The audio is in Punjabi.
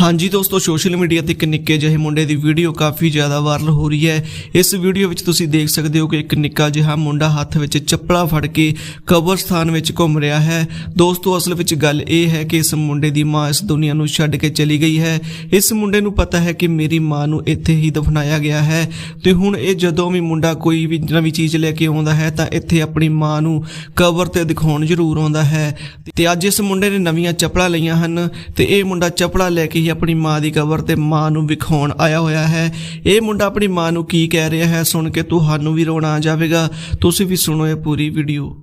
ਹਾਂਜੀ ਦੋਸਤੋ, ਸੋਸ਼ਲ ਮੀਡੀਆ ਤੇ ਇੱਕ ਨਿੱਕੇ ਜਿਹੇ ਮੁੰਡੇ ਦੀ ਵੀਡੀਓ ਕਾਫੀ ਜ਼ਿਆਦਾ ਵਾਇਰਲ ਹੋ ਰਹੀ ਹੈ। ਇਸ ਵੀਡੀਓ ਵਿੱਚ ਤੁਸੀਂ ਦੇਖ ਸਕਦੇ ਹੋ ਕਿ ਇੱਕ ਨਿੱਕਾ ਜਿਹਾ ਮੁੰਡਾ ਹੱਥ ਵਿੱਚ ਚੱਪਲਾ ਫੜ ਕੇ ਕਬਰਸਤਾਨ ਵਿੱਚ ਘੁੰਮ ਰਿਹਾ ਹੈ। ਦੋਸਤੋ, ਅਸਲ ਵਿੱਚ ਗੱਲ ਇਹ ਹੈ ਕਿ ਇਸ ਮੁੰਡੇ ਦੀ ਮਾਂ ਇਸ ਦੁਨੀਆ ਨੂੰ ਛੱਡ ਕੇ ਚਲੀ ਗਈ ਹੈ। ਇਸ ਮੁੰਡੇ ਨੂੰ ਪਤਾ ਹੈ ਕਿ ਮੇਰੀ ਮਾਂ ਨੂੰ ਇੱਥੇ ਹੀ ਦਫਨਾਇਆ ਗਿਆ ਹੈ। ਤੇ ਹੁਣ ਇਹ ਜਦੋਂ ਵੀ ਮੁੰਡਾ ਕੋਈ ਵੀ ਨਵੀਂ ਚੀਜ਼ ਲੈ ਕੇ ਆਉਂਦਾ ਹੈ, ਤਾਂ ਇੱਥੇ ਆਪਣੀ ਮਾਂ ਨੂੰ ਕਬਰ ਤੇ ਦਿਖਾਉਣ ਜ਼ਰੂਰ ਆਉਂਦਾ ਹੈ। ਤੇ ਅੱਜ ਇਸ ਮੁੰਡੇ ਨੇ ਨਵੀਆਂ ਚੱਪਲਾਂ ਲਈਆਂ ਹਨ ਤੇ ਇਹ ਮੁੰਡਾ ਚੱਪਲਾਂ ਲੈ ਕੇ ਹੀ ਆਪਣੀ ਮਾਂ ਦੀ ਕਬਰ ਤੇ ਮਾਂ ਨੂੰ ਵਿਖਾਉਣ ਆਇਆ ਹੋਇਆ ਹੈ। ਇਹ ਮੁੰਡਾ ਆਪਣੀ ਮਾਂ ਨੂੰ ਕੀ ਕਹਿ ਰਿਹਾ ਹੈ ਸੁਣ ਕੇ ਤੁਹਾਨੂੰ ਵੀ ਰੋਣਾ ਆ ਜਾਵੇਗਾ। ਤੁਸੀਂ ਵੀ ਸੁਣੋ ਇਹ ਪੂਰੀ ਵੀਡੀਓ